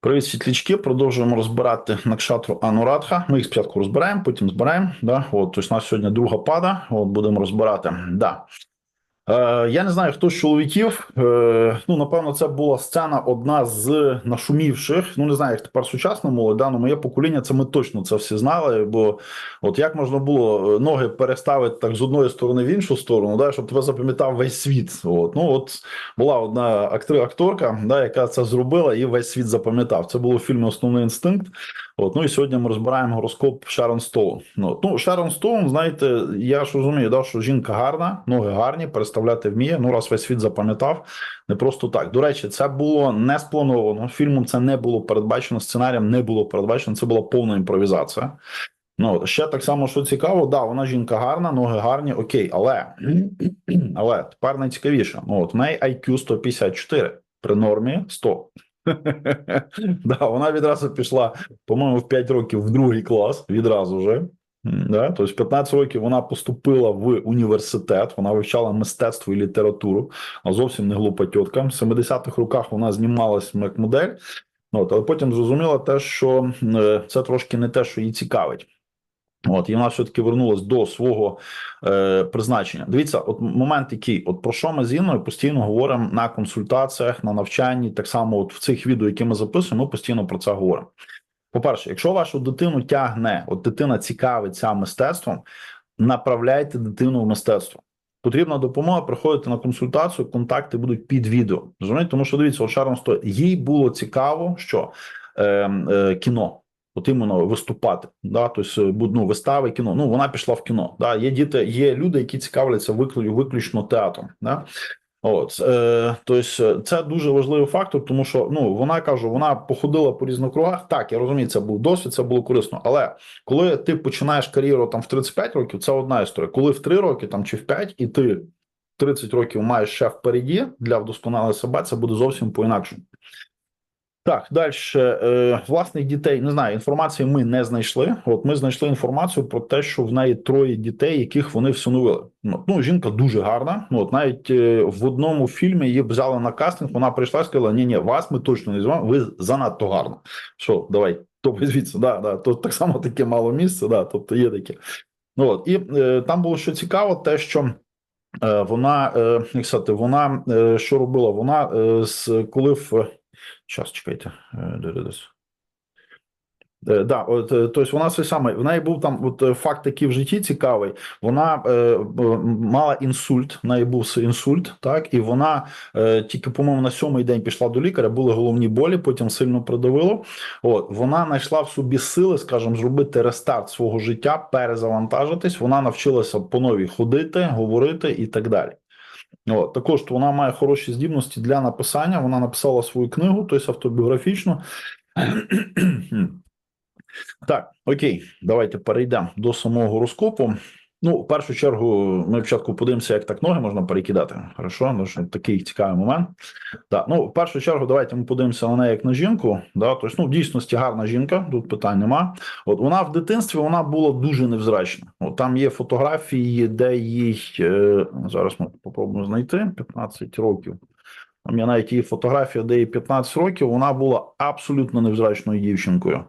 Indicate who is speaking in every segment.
Speaker 1: Привіт, світлячки. Продовжуємо розбирати Накшатру Анурадха. Ми їх спочатку розбираємо, потім збираємо. Да? От, тобто, у нас сьогодні друга пада. От будемо розбирати. Да. Е, я не знаю, хто з чоловіків. Е, ну, напевно, це була сцена одна з нашумівших. Ну, не знаю, як тепер сучасна молодь, ну, моє покоління, це ми точно це всі знали. Бо от як можна було е, ноги переставити так з одної сторони в іншу сторону, да, щоб тебе запам'ятав весь світ. От. Ну, от була одна актри, акторка, да, яка це зробила, і весь світ запам'ятав. Це було в фільмі Основний інстинкт. От, ну і сьогодні ми розбираємо гороскоп Шерон Стоун. Ну, ну Шерон Стоун, знаєте, я ж розумію, да, що жінка гарна, ноги гарні, переставляти вміє. Ну, раз весь світ запам'ятав, не просто так. До речі, це було не сплановано. Фільмом це не було передбачено, сценарієм не було передбачено. Це була повна імпровізація. Ну, ще так само, що цікаво, да, вона жінка гарна, ноги гарні, окей, але але тепер найцікавіше. Ну, от в неї IQ 154, при нормі 100. да, вона відразу пішла, по-моєму, в 5 років в другий клас, відразу вже. Да? Тобто, в 15 років вона поступила в університет, вона вивчала мистецтво і літературу, а зовсім не глупа тітка. В 70-х роках вона знімалась як модель, але потім зрозуміла те, що е, це трошки не те, що її цікавить. От і вона все таки вернулась до свого е, призначення. Дивіться, от момент, який от про що ми з Інною постійно говоримо на консультаціях, на навчанні, так само, от в цих відео, які ми записуємо, ми постійно про це говоримо. По-перше, якщо вашу дитину тягне, от дитина цікавиться мистецтвом, направляйте дитину в мистецтво. Потрібна допомога, приходите на консультацію, контакти будуть під відео. Розумієте? Тому що дивіться, от Шарон стоїть. Їй було цікаво, що е, е, кіно от іменно виступати, да, тобто ну, вистави, кіно. Ну вона пішла в кіно. Да, Є діти, є люди, які цікавляться виключно, театром. Да? От е, тобто, це дуже важливий фактор, тому що ну вона кажу, вона походила по різних кругах. Так, я розумію, це був досвід, це було корисно. Але коли ти починаєш кар'єру там в 35 років, це одна історія. Коли в 3 роки там чи в 5, і ти 30 років маєш ще впереді для вдосконалення себе, це буде зовсім по інакшому. Так, далі е, власних дітей не знаю. Інформації ми не знайшли. От ми знайшли інформацію про те, що в неї троє дітей, яких вони всиновили. Ну, ну жінка дуже гарна. Ну, от навіть е, в одному фільмі її взяли на кастинг. Вона прийшла і сказала: Ні, ні, вас ми точно не звемо, ви занадто гарна. Що, давай, то звідси, да, да. То так само таке мало місце, да, тобто є таке. Ну от і е, там було що цікаво, те, що. Е, вона як сказати, вона що робила? Вона з коли в Зараз чекайте. Е, да, от, тобто вона все саме в неї був там от факт такий в житті цікавий. Вона е, мала інсульт, в неї був інсульт, так і вона е, тільки, по-моєму, на сьомий день пішла до лікаря, були головні болі, потім сильно придавило. От вона знайшла в собі сили, скажімо, зробити рестарт свого життя, перезавантажитись. Вона навчилася по новій ходити, говорити і так далі. От, Також вона має хороші здібності для написання. Вона написала свою книгу, тобто автобіографічну. Так, окей, давайте перейдемо до самого гороскопу. Ну, в першу чергу, ми спочатку подивимося, як так ноги можна перекидати. Хорошо, ну, що такий цікавий момент. Так, ну, в першу чергу, давайте ми подивимося на неї як на жінку. Да, тобто, ну, в дійсності гарна жінка, тут питань нема. От вона в дитинстві вона була дуже невзрачна. От там є фотографії, де їй е, зараз ми спробуємо знайти 15 років. Там є навіть її фотографія, де їй 15 років. Вона була абсолютно невзрачною дівчинкою.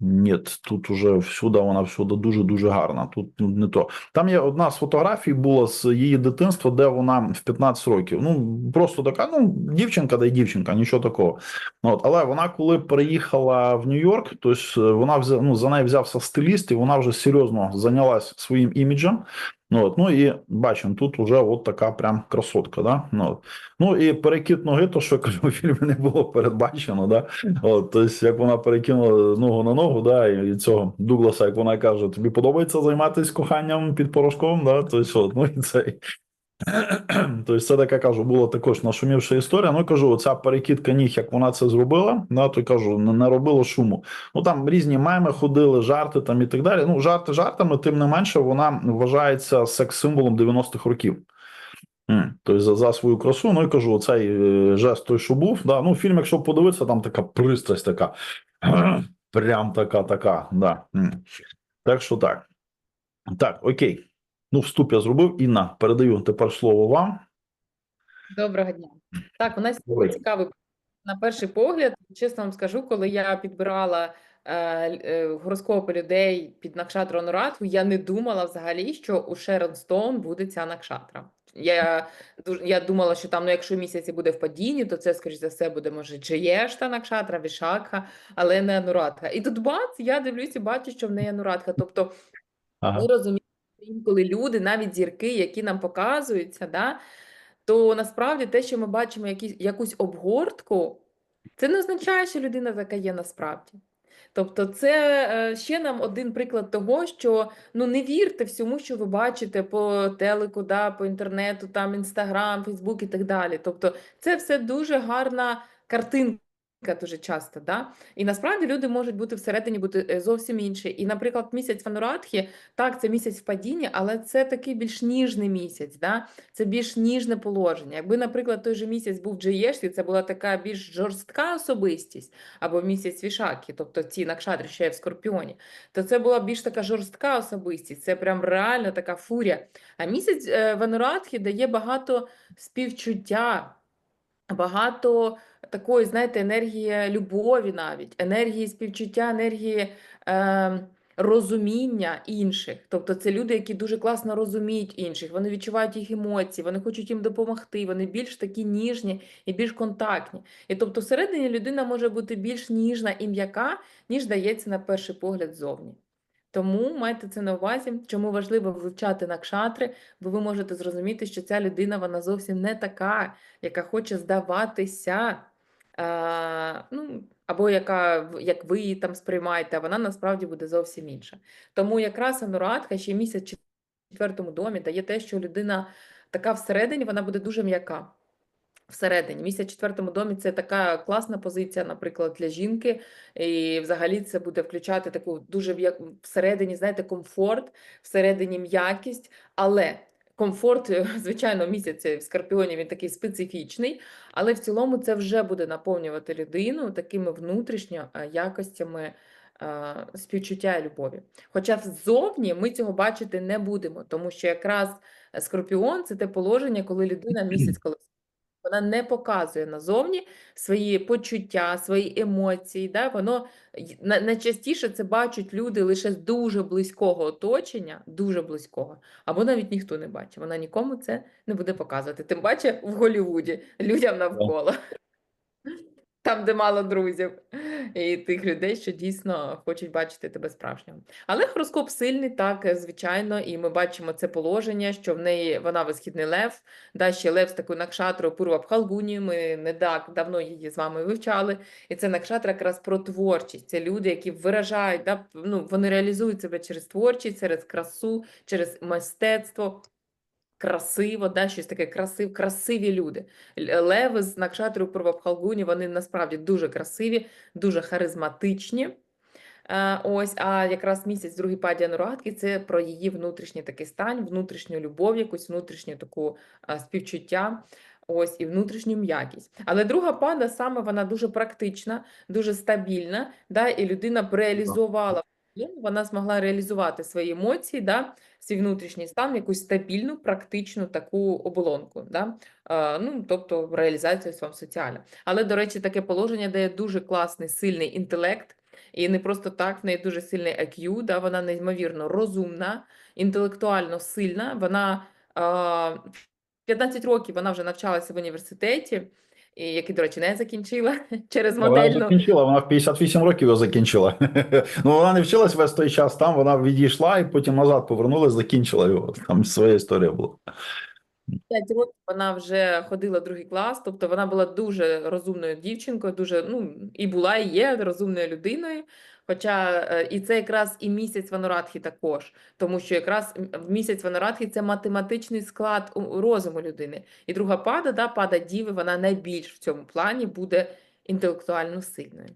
Speaker 1: Ні, тут уже всюди вона всюди дуже дуже гарна. Тут ну, не то. Там є одна з фотографій була з її дитинства, де вона в 15 років. Ну просто така, ну дівчинка, да й дівчинка, нічого такого. От, але вона, коли приїхала в Нью-Йорк, то вона взяв, ну, за нею взявся стиліст, і вона вже серйозно зайнялась своїм іміджем. Ну от, ну і бачимо, тут вже от така прям красотка. Да? Ну от. ну і перекид ноги, то що кажу, у фільмі не було передбачено. Да? От, Тобто, як вона перекинула ногу на ногу, да, і цього Дугласа, як вона каже, тобі подобається займатися коханням під порошком, да? Тобто, от, ну і цей. Тобто, це така кажу, була також нашумівша історія. Ну кажу, оця перекидка ніг, як вона це зробила, да, то кажу, не робило шуму. Ну там різні меми ходили, жарти там і так далі. Ну, жарти жартами, тим не менше, вона вважається секс-символом 90-х років. Тобто за, за свою красу, ну і кажу, оцей е, жест той, що був. Да. Ну, фільм, якщо подивитися, там така пристрасть така. Прям така, така. да. Так що так. Так, окей. Ну, вступ я зробив. Інна, передаю тепер слово вам.
Speaker 2: Доброго дня. Так, у нас
Speaker 1: Добрий.
Speaker 2: цікавий На перший погляд, чесно вам скажу, коли я підбирала е, е, гороскопи людей під накшатру Анурадху, я не думала взагалі, що у Шерон Стоун буде ця накшатра. Я, я думала, що там, ну, якщо місяць і буде в падінні, то це, скоріш за все, буде, може, Джиєшта накшатра, Вішакха, але не Анурадха. І тут бац, я дивлюсь і бачу, що в неї Анурадха. Тобто
Speaker 1: Ага.
Speaker 2: ми розуміємо, інколи люди, навіть зірки, які нам показуються, да, то насправді те, що ми бачимо якісь, якусь обгортку, це не означає, що людина така є насправді. Тобто, це е, ще нам один приклад того, що ну не вірте всьому, що ви бачите по телеку, да, по інтернету, там інстаграм, Фейсбук і так далі. Тобто, це все дуже гарна картинка. Дуже часто, да? І насправді люди можуть бути всередині бути е, зовсім інші. І, наприклад, місяць в так, це місяць в падінні, але це такий більш ніжний місяць, да? це більш ніжне положення. Якби, наприклад, той же місяць був в це була така більш жорстка особистість, або місяць Вішакі, тобто ці накшатри, що є в Скорпіоні, то це була більш така жорстка особистість, це прям реально така фурія. А місяць е, в дає багато співчуття, багато такої, знаєте, енергії любові навіть, енергії співчуття, енергії е, розуміння інших. Тобто це люди, які дуже класно розуміють інших, вони відчувають їх емоції, вони хочуть їм допомогти, вони більш такі ніжні і більш контактні. І тобто всередині людина може бути більш ніжна і м'яка, ніж дається на перший погляд зовні. Тому майте це на увазі, чому важливо вивчати накшатри, бо ви можете зрозуміти, що ця людина вона зовсім не така, яка хоче здаватися, ну, або яка, як ви її там сприймаєте, вона насправді буде зовсім інша. Тому якраз анурадка ще місяць в четвертому домі дає те, що людина така всередині, вона буде дуже м'яка. Всередині місяць четвертому домі це така класна позиція, наприклад, для жінки. І взагалі це буде включати таку дуже всередині, знаєте, комфорт, всередині м'якість, але комфорт, е, звичайно, місяця в Скорпіоні він такий специфічний, але в цілому це вже буде наповнювати людину такими внутрішньо е, якостями е, співчуття і любові. Хоча ззовні ми цього бачити не будемо, тому що якраз е, Скорпіон це те положення, коли людина місяць, коли вона не показує назовні свої почуття, свої емоції. Да? Воно найчастіше це бачать люди лише з дуже близького оточення, дуже близького, або навіть ніхто не бачить. Вона нікому це не буде показувати. Тим паче в Голлівуді, людям навколо. Там, де мало друзів, і тих людей, що дійсно хочуть бачити тебе справжнього. Але хороскоп сильний, так, е, звичайно, і ми бачимо це положення, що в неї вона висхідний лев, да, ще лев з такою накшатрою Пурва Бхалгуні, ми не так давно її з вами вивчали. І це накшатра якраз про творчість. Це люди, які виражають, да, ну, вони реалізують себе через творчість, через красу, через мистецтво. Красиво, да, щось таке красив, красиві люди. Леви з Накшатрою Пурвабхалгуні, вони насправді дуже красиві, дуже харизматичні. Ось, а якраз місяць другий паді Анурадки це про її внутрішній такий стан, внутрішню любов, якусь внутрішню таку співчуття. Ось і внутрішню м'якість. Але друга пада саме вона дуже практична, дуже стабільна, да, і людина реалізувала вона змогла реалізувати свої емоції, да, свій внутрішній стан, якусь стабільну, практичну таку оболонку. Да? Ну, тобто реалізацію своєї соціальну. Але, до речі, таке положення дає дуже класний, сильний інтелект. І не просто так, в неї дуже сильний IQ, да, вона неймовірно розумна, інтелектуально сильна. Вона е, 15 років вона вже навчалася в університеті, який, до речі, не закінчила через
Speaker 1: Вона закінчила, вона в 58 років його закінчила. ну вона не вчилась весь той час там, вона відійшла і потім назад повернулась, закінчила його. Там своя історія була.
Speaker 2: 5 років вона вже ходила другий клас, тобто вона була дуже розумною дівчинкою, дуже ну і була, і є розумною людиною. Хоча е, і це якраз і місяць в також, тому що якраз в місяць в це математичний склад розуму людини. І друга пада, да, пада Діви, вона найбільш в цьому плані буде інтелектуально сильною.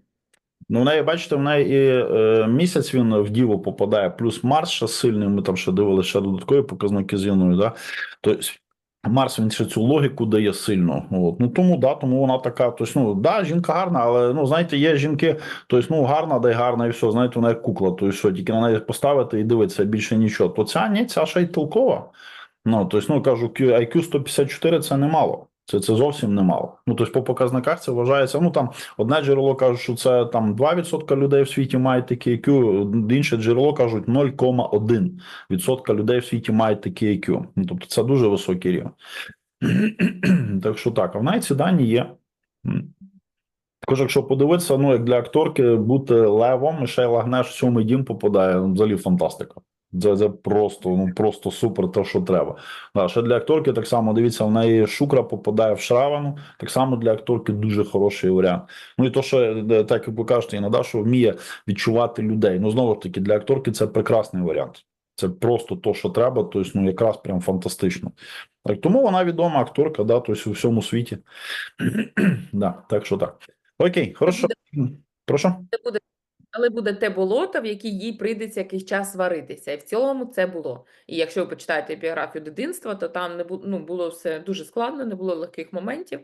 Speaker 1: Ну, в неї, бачите, в неї і е, місяць він в Діву попадає, плюс Марс ще сильний. Ми там ще дивилися ще додаткові показники з Іною, да? Тобто Марс він ще цю логіку дає сильно. От. Ну тому да, тому вона така. Тобто, ну да, жінка гарна, але ну знаєте, є жінки, тобто, ну гарна, дай гарна, і все, знаєте, вона як кукла, то що, тільки на неї поставити і дивитися більше нічого. То ця ні, ця ще й толкова. Ну, тобто, ну кажу, IQ 154 це немало. Це, це зовсім немало. Ну, тобто, по показниках це вважається. Ну там одне джерело каже, що це там 2% людей в світі мають такий IQ, інше джерело кажуть 0,1% людей в світі мають такий IQ. Ну, тобто це дуже високий рівень. так що так, а в неї ці дані є. Також, якщо подивитися, ну як для акторки бути левом, і ще й лагнеш сьомий дім попадає, взагалі фантастика. Це, це просто, ну просто супер, те, що треба. Да, ще для акторки так само дивіться, в неї шукра попадає в шравану. Так само для акторки дуже хороший варіант. Ну і то, що е, так як ви кажете, іноді, що вміє відчувати людей. Ну знову ж таки, для акторки це прекрасний варіант. Це просто то, що треба, тобто, ну якраз прям фантастично. Так, тому вона відома акторка, да, тобто у всьому світі. да, так що так. Окей, хорошо. Прошу.
Speaker 2: Але буде те болото, в якій їй прийдеться якийсь час варитися. І в цілому це було. І якщо ви почитаєте біографію дитинства, то там не було, ну, було все дуже складно, не було легких моментів.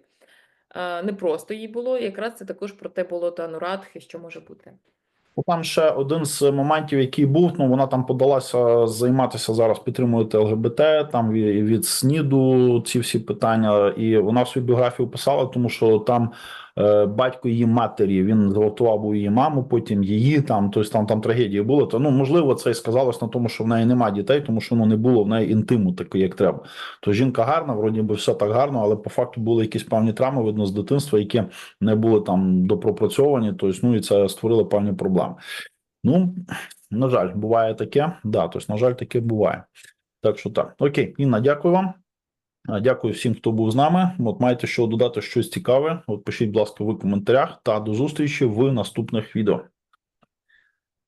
Speaker 2: Не просто їй було. Якраз це також про те болото Анурадхи, що може бути.
Speaker 1: Ну, Там ще один з моментів, який був. Ну вона там подалася займатися зараз, підтримувати ЛГБТ, там від СНІДу ці всі питання, і вона в свою біографію писала, тому що там батько її матері він зґвалтував її маму, потім її там, тобто там там трагедії було. То ну можливо, це і сказалось на тому, що в неї немає дітей, тому що ну не було в неї інтиму такої, як треба. То жінка гарна, вроді би все так гарно, але по факту були якісь певні травми видно з дитинства, які не були там допропрацьовані. Тобто, ну і це створило певні проблеми. Ну, на жаль, буває таке. Да, тобто, на жаль, таке буває. Так що так. Окей, Інна, дякую вам. Дякую всім, хто був з нами. От маєте що додати щось цікаве. От пишіть, будь ласка, в коментарях та до зустрічі в наступних відео.